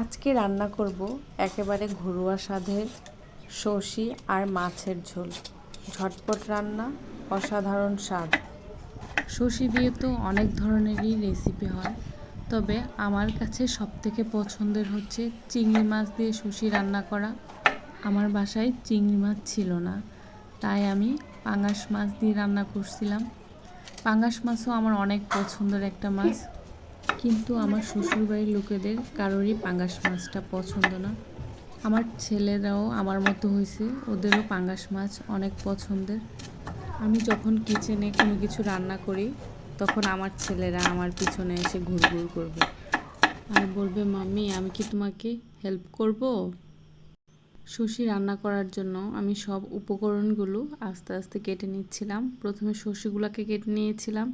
আজকে রান্না করব একেবারে ঘরোয়া স্বাদের সর্ষি আর মাছের ঝোল। ঝটপট রান্না, অসাধারণ স্বাদ। সর্ষি দিয়ে তো অনেক ধরনেরই রেসিপি হয়, তবে আমার কাছে সবথেকে পছন্দের হচ্ছে চিংড়ি মাছ দিয়ে সর্ষি রান্না করা। আমার বাসায় চিংড়ি মাছ ছিল না, তাই আমি পাঙাশ মাছ দিয়ে রান্না করছিলাম। পাঙাশ মাছও আমার অনেক পছন্দের একটা মাছ। কিন্তু আমার শ্বশুরবাড়ির লোকেদের কারোরই পাঙ্গাস মাছটা পছন্দ না। আমার ছেলেরাও আমার মতো হয়েছে ওদেরও পাঙ্গাস মাছ অনেক পছন্দের। আমি যখন কিচেনে কোনো কিছু রান্না করি, তখন আমার ছেলেরা আমার পিছনে এসে ঘুরঘুর করবে। আর বলবে, মাম্মি, আমি কি তোমাকে হেল্প করব? সর্ষি রান্না করার জন্য আমি সব উপকরণগুলো আস্তে আস্তে কেটে নিচ্ছিলাম। প্রথমে সর্ষিগুলোকে কেটে নিয়েছিলাম।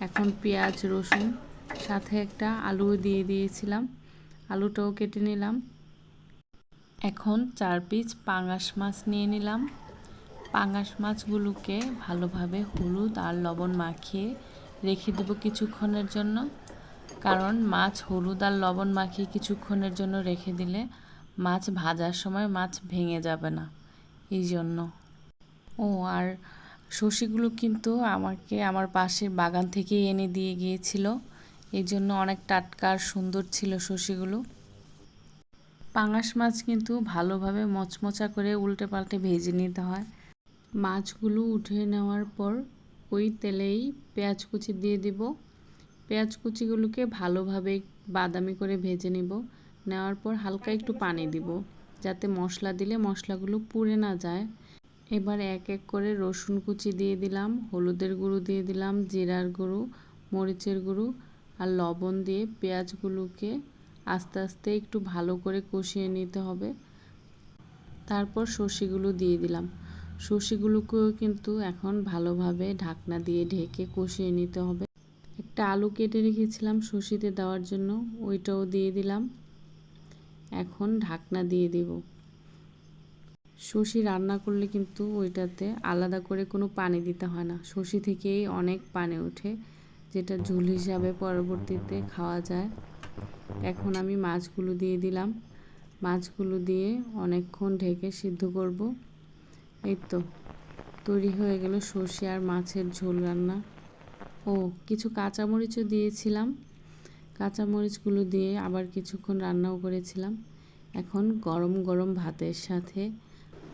এখন পেঁয়াজ, রসুন সাথে একটা আলু দিয়ে দিয়েছিলাম। আলুটাও কেটে নিলাম। এখন চার পিস পাঙাশ মাছ নিয়ে নিলাম। পাঙাশ মাছগুলোকে ভালোভাবে হলুদ আর লবণ মাখিয়ে রেখে দেব কিছুক্ষণের জন্য। কারণ মাছ হলুদ আর লবণ মাখিয়ে কিছুক্ষণের জন্য রেখে দিলে মাছ ভাজার সময় মাছ ভেঙে যাবে না। এই জন্য। ও, আর সর্ষেগুলো কিন্তু আমাকে আমার পাশের বাগান থেকে এনে দিয়ে গিয়েছিল। এই জন্য অনেক টাটকা আর সুন্দর ছিল সর্ষেগুলো। পাঙাশ মাছ কিন্তু ভালোভাবে মচমচা করে উল্টে পাল্টে ভেজে নিতে হয়। মাছগুলো উঠে নেওয়ার পর ওই তেলেই পেঁয়াজ কুচি দিয়ে দিব। পেঁয়াজ কুচিগুলোকে ভালোভাবে বাদামি করে ভেজে নিব। নেওয়ার পর হালকা একটু পানি দিব, যাতে মশলা দিলে মশলাগুলো পুড়ে না যায়। এবার এক এক করে রসুন কুচি দিয়ে দিলাম, হলুদের গুঁড়ো দিয়ে দিলাম, জিরার গুঁড়ো, মরিচের গুঁড়ো আর লবণ দিয়ে পেঁয়াজগুলোকে আস্তে আস্তে একটু ভালো করে কষিয়ে নিতে হবে। তারপর সর্ষেগুলো দিয়ে দিলাম। সর্ষেগুলোকেও কিন্তু এখন ভালোভাবে ঢাকনা দিয়ে ঢেকে কষিয়ে নিতে হবে। একটা আলু কেটে রেখেছিলাম সর্ষিতে দেওয়ার জন্য, ওইটাও দিয়ে দিলাম। এখন ঢাকনা দিয়ে দেব। সর্ষি রান্না করলে কিন্তু ওইটাতে আলাদা করে কোনো পানি দিতে হয় না। সর্ষি থেকেই অনেক পানি ওঠে। যেটা ঝোল হিসাবে পরবর্তীতে খাওয়া যায়। এখন আমি মাছগুলো দিয়ে দিলাম। মাছগুলো দিয়ে অনেকক্ষণ ঢেকে সিদ্ধ করব। এই তো, তৈরি হয়ে গেল সর্ষে আর মাছের ঝোল রান্না। ও, কিছু কাঁচামরিচও দিয়েছিলাম। কাঁচামরিচগুলো দিয়ে আবার কিছুক্ষণ রান্নাও করেছিলাম। এখন গরম গরম ভাতের সাথে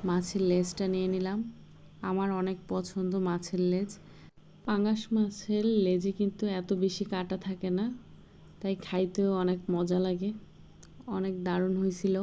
মাছের লেজটা নিয়ে নিলাম। আমার অনেক পছন্দ মাছের লেজ। পাঙাশ মাছের লেজে কিন্তু এত বেশি কাটা থাকে না, তাই খাইতেও অনেক মজা লাগে, অনেক দারুণ হয়েছিল